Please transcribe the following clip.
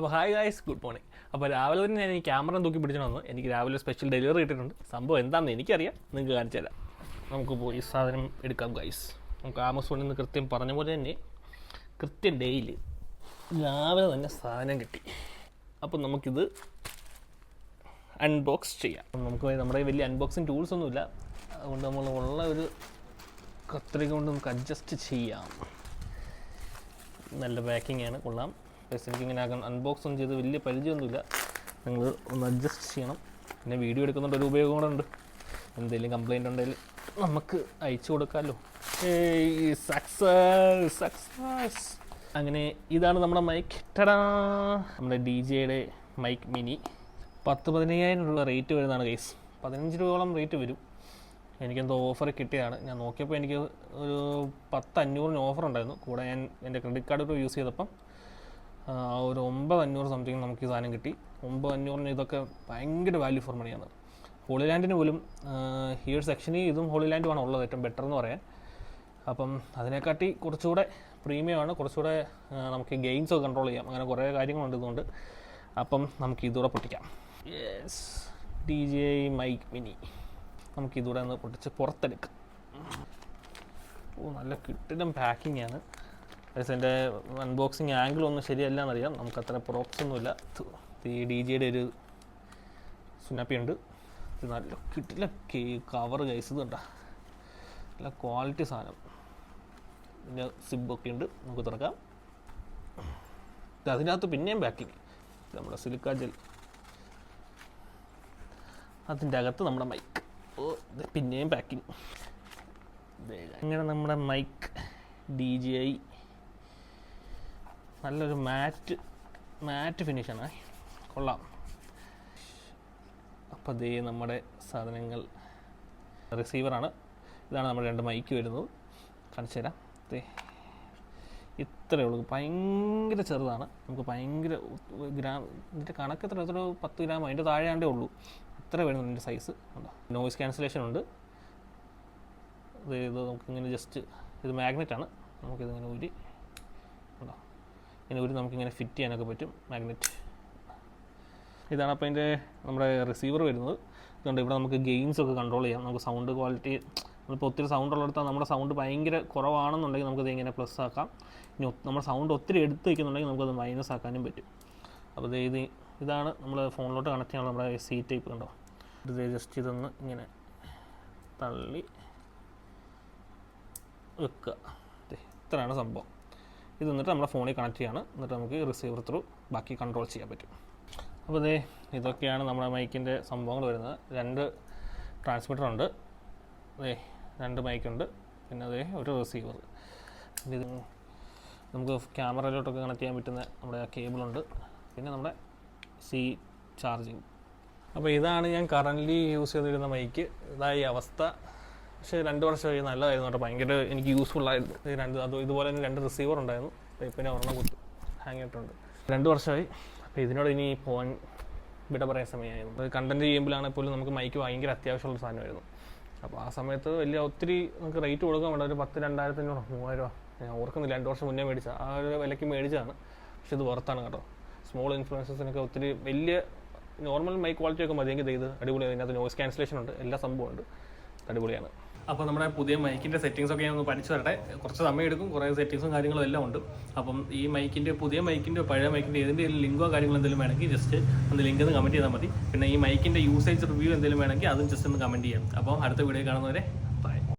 അപ്പോൾ hi guys good morning അപ്പോൾ രാവിലെ തന്നെ ഞാൻ ഈ ക്യാമറ തൂക്കി പിടിച്ചു വന്നു. എനിക്ക് രാവിലെ സ്പെഷ്യൽ ഡെലിവറി കിട്ടിയിട്ടുണ്ട്. സംഭവം എന്താണെന്ന് എനിക്കറിയാം. നിങ്ങൾക്ക് കാണിച്ചു തരാം. നമുക്ക് പോയി സാധനം എടുക്കാം ഗൈസ് നമുക്ക് ആമസോണിൽ നിന്ന് കൃത്യം പറഞ്ഞ പോലെ തന്നെ കൃത്യം ഡെയിലി രാവിലെ തന്നെ സാധനം കിട്ടി. അപ്പോൾ നമുക്കിത് അൺബോക്സ് ചെയ്യാം. നമുക്ക് നമ്മുടെ വലിയ അൺബോക്സിങ് ടൂൾസ് ഒന്നുമില്ല. അതുകൊണ്ട് നമ്മൾ ഉള്ള ഒരു കത്രിക കൊണ്ട് നമുക്ക് അഡ്ജസ്റ്റ് ചെയ്യാം. നല്ല പാക്കിംഗ് ആണ്. കൊള്ളാം. പ്ലസ് എനിക്ക് ഇങ്ങനെ അൺബോക്സ് ഒന്നും ചെയ്ത് വലിയ പരിചയമൊന്നുമില്ല. നിങ്ങൾ ഒന്ന് അഡ്ജസ്റ്റ് ചെയ്യണം. പിന്നെ വീഡിയോ എടുക്കുന്നുണ്ട് ഒരു ഉപയോഗം കൂടെ ഉണ്ട്. എന്തെങ്കിലും കംപ്ലൈന്റ് ഉണ്ടെങ്കിൽ നമുക്ക് അയച്ചു കൊടുക്കാമല്ലോ സക്സസ് സക്സസ് അങ്ങനെ ഇതാണ് നമ്മുടെ മൈക്ക് ടടാ നമ്മുടെ ഡി ജെയുടെ മൈക്ക് മിനി പത്ത് പതിനയ്യായിരം രൂപ റേറ്റ് വരുന്നതാണ് കേസ് പതിനഞ്ച് രൂപയോളം റേറ്റ് വരും. എനിക്കെന്തോ ഓഫർ കിട്ടിയതാണ്. ഞാൻ നോക്കിയപ്പോൾ എനിക്ക് ഒരു പത്ത് അഞ്ഞൂറിന് ഓഫർ ഉണ്ടായിരുന്നു. കൂടെ ഞാൻ എന്റെ ക്രെഡിറ്റ് കാർഡ് യൂസ് ചെയ്തപ്പം ഒരു ഒമ്പത് അഞ്ഞൂറ് സംതിങ് നമുക്ക് ഈ സാധനം കിട്ടി. ഒമ്പത് അഞ്ഞൂറിന് ഇതൊക്കെ ഭയങ്കര വാല്യൂ ഫോർ മണിയാണ് ഹോളി ലാൻഡിന് പോലും ഈ ഒരു സെക്ഷനിൽ ഇതും ഹോളി ലാൻഡുമാണ് ഉള്ളത് ഏറ്റവും ബെറ്റർ എന്ന് പറയാൻ. അപ്പം അതിനെക്കാട്ടി കുറച്ചുകൂടെ പ്രീമിയമാണ് കുറച്ചുകൂടെ നമുക്ക് ഗെയിംസ് ഒക്കെ കൺട്രോൾ ചെയ്യാം. അങ്ങനെ കുറേ കാര്യങ്ങളുണ്ട് ഇതുകൊണ്ട്. അപ്പം നമുക്ക് ഇതുകൂടെ പൊട്ടിക്കാം. Yes D J mike mini നമുക്ക് ഇതുകൂടെ ഒന്ന് പൊട്ടിച്ച് പുറത്തെടുക്കാം. ഓ നല്ല കിട്ടിടം പാക്കിംഗ് ആണ്. എന്റെ അൺബോക്സിങ് ആംഗിൾ ഒന്നും ശരിയല്ല എന്നറിയാം നമുക്ക് അത്ര പ്രോപ്സ് ഒന്നുമില്ല ഈ ഡി ജിയുടെ ഒരു സുനാപ്പി ഉണ്ട്. ഇത് നല്ല കിട്ടില്ല. കവർ കൈസ് ഇത് കണ്ടാ. നല്ല ക്വാളിറ്റി സാധനം. പിന്നെ സിബൊക്കെ ഉണ്ട്. നമുക്ക് തുറക്കാം. അതിനകത്ത് പിന്നെയും പാക്കിങ് നമ്മുടെ സിലിക്ക ജെൽ അതിന്റെ അകത്ത് നമ്മുടെ മൈക്ക് ഓ പിന്നെയും പാക്കിങ് അങ്ങനെ നമ്മുടെ മൈക്ക് ഡി ജി ഐ നല്ലൊരു മാറ്റ് മാറ്റ് ഫിനിഷാണ് കൊള്ളാം. അപ്പോൾ ദേ നമ്മുടെ സാധനങ്ങൾ റിസീവറാണ് ഇതാണ് നമ്മുടെ രണ്ട് മൈക്ക് വരുന്നത്. കാണിച്ചു തരാം. ഇത്രയേ ഉള്ളൂ. ഭയങ്കര ചെറുതാണ്. നമുക്ക് ഭയങ്കര ഗ്രാം ഇതിന്റെ കണക്ക് എത്ര? എത്ര പത്ത് ഗ്രാം. അതിന്റെ താഴെയാണ്ടേ ഉള്ളൂ. ഇത്ര വരുന്നുണ്ട് ഇതിന്റെ സൈസ് നോയിസ് ക്യാൻസലേഷൻ ഉണ്ട്. ഇത് നമുക്കിങ്ങനെ ജസ്റ്റ് ഇത് മാഗ്നറ്റാണ് നമുക്കിതിങ്ങനെ ഊരി ഉണ്ടോ ഇങ്ങനെ ഒരു നമുക്കിങ്ങനെ ഫിറ്റ് ചെയ്യാനൊക്കെ പറ്റും. മാഗ്നറ്റ് ഇതാണ് അപ്പോൾ അതിന്റെ നമ്മുടെ റിസീവർ വരുന്നത്. അതുകൊണ്ട് ഇവിടെ നമുക്ക് ഗെയിംസ് ഒക്കെ കൺട്രോൾ ചെയ്യാം. നമുക്ക് സൗണ്ട് ക്വാളിറ്റി നമ്മളിപ്പോൾ ഒത്തിരി സൗണ്ട് ഉള്ളിടത്ത് നമ്മുടെ സൗണ്ട് ഭയങ്കര കുറവാണെന്നുണ്ടെങ്കിൽ നമുക്കത് ഇങ്ങനെ പ്ലസ് ആക്കാം. ഇനി നമ്മുടെ സൗണ്ട് ഒത്തിരി എടുത്ത് വയ്ക്കുന്നുണ്ടെങ്കിൽ നമുക്കത് മൈനസ് ആക്കാനും പറ്റും. അപ്പോൾ ഇത് ഇതാണ് നമ്മൾ ഫോണിലോട്ട് കണക്ട് ചെയ്യാനുള്ള നമ്മുടെ സി ടൈപ്പ് കണ്ടോ? ഇത് ജസ്റ്റ് ഇതൊന്ന് ഇങ്ങനെ തള്ളി വെക്കുക. ഇത്രയാണ് സംഭവം. ഇത് എന്നിട്ട് നമ്മുടെ ഫോണിൽ കണക്ട് ചെയ്യാണ്. എന്നിട്ട് നമുക്ക് റിസീവർ ത്രൂ ബാക്കി കൺട്രോൾ ചെയ്യാൻ പറ്റും. അപ്പോൾ ദേ ഇതൊക്കെയാണ് നമ്മുടെ മൈക്കിന്റെ സംഭവങ്ങൾ വരുന്നത്. രണ്ട് ട്രാൻസ്മിറ്റർ ഉണ്ട്. ദേ രണ്ട് മൈക്കുണ്ട് പിന്നെ അതേ ഒരു റിസീവർ ഇത് നമുക്ക് ക്യാമറയിലോട്ടൊക്കെ കണക്ട് ചെയ്യാൻ പറ്റുന്ന നമ്മുടെ കേബിളുണ്ട് പിന്നെ നമ്മുടെ സി ചാർജിങ് അപ്പോൾ ഇതാണ് ഞാൻ കറന്റ്ലി യൂസ് ചെയ്തിരുന്ന മൈക്ക് ഇതായി അവസ്ഥ. പക്ഷേ രണ്ട് വർഷം വർഷമായി നല്ലതായിരുന്നു കേട്ടോ. ഭയങ്കര എനിക്ക് യൂസ്ഫുൾ ആയിരുന്നു. രണ്ട് അത് ഇതുപോലെ തന്നെ രണ്ട് റിസീവർ ഉണ്ടായിരുന്നു. പിന്നെ ഒരെണ്ണം കുത്തി. ഹാങ് ആയിട്ടുണ്ട് രണ്ട് വർഷമായി. അപ്പോൾ ഇതിനോട് ഇനി പോകാൻ വിട പറയാൻ സമയമായിരുന്നു. അത് കണ്ടന്റ് ചെയ്യുമ്പോഴാണെങ്കിൽ പോലും നമുക്ക് മൈക്ക് ഭയങ്കര അത്യാവശ്യമുള്ള സാധനമായിരുന്നു. അപ്പോൾ ആ സമയത്ത് വലിയ ഒത്തിരി നമുക്ക് റേറ്റ് കൊടുക്കാൻ വേണ്ട. ഒരു പത്ത് രണ്ടായിരത്തഞ്ഞൂറോ മൂവായിരം രൂപ. ഞാൻ ഓർക്കുന്നില്ല. രണ്ട് വർഷം മുന്നേ മേടിച്ച. ആ ഒരു വിലയ്ക്ക് മേടിച്ചതാണ്. പക്ഷെ ഇത് വർത്താണ് കേട്ടോ. സ്മോൾ ഇൻഫ്ലുവൻസസിനൊക്കെ ഒത്തിരി വലിയ നോർമൽ മൈക്ക് ക്വാളിറ്റി ഒക്കെ മതിയെങ്കിൽ ഇത് അടിപൊളിയാണ്. അതിനകത്ത് നോയ്സ് ക്യാൻസലേഷൻ ഉണ്ട്. എല്ലാ സംഭവമുണ്ട് അടിപൊളിയാണ്. അപ്പോൾ നമ്മുടെ പുതിയ മൈക്കിന്റെ സെറ്റിങ്സ് ഒക്കെ ഞാൻ ഒന്ന് പഠിച്ചു തരട്ടെ. കുറച്ച് സമയം എടുക്കും കുറേ സെറ്റിങ്സും കാര്യങ്ങളും എല്ലാം ഉണ്ട്. അപ്പം ഈ മൈക്കിന്റെ പുതിയ മൈക്കിന്റെ പഴയ മൈക്കിന്റെ ഏതിന്റെ ലിങ്കോ കാര്യങ്ങളോ എന്തെങ്കിലും വേണമെങ്കിൽ ജസ്റ്റ് ഒന്ന് ലിങ്ക് ഒന്ന് കമന്റ് ചെയ്താൽ മതി. പിന്നെ ഈ മൈക്കിന്റെ യൂസേജ് റിവ്യൂ എന്തെങ്കിലും വേണമെങ്കിൽ അതും ജസ്റ്റ് ഒന്ന് കമന്റ് ചെയ്യാം. അപ്പോൾ അടുത്ത വീഡിയോ കാണുന്നവരെ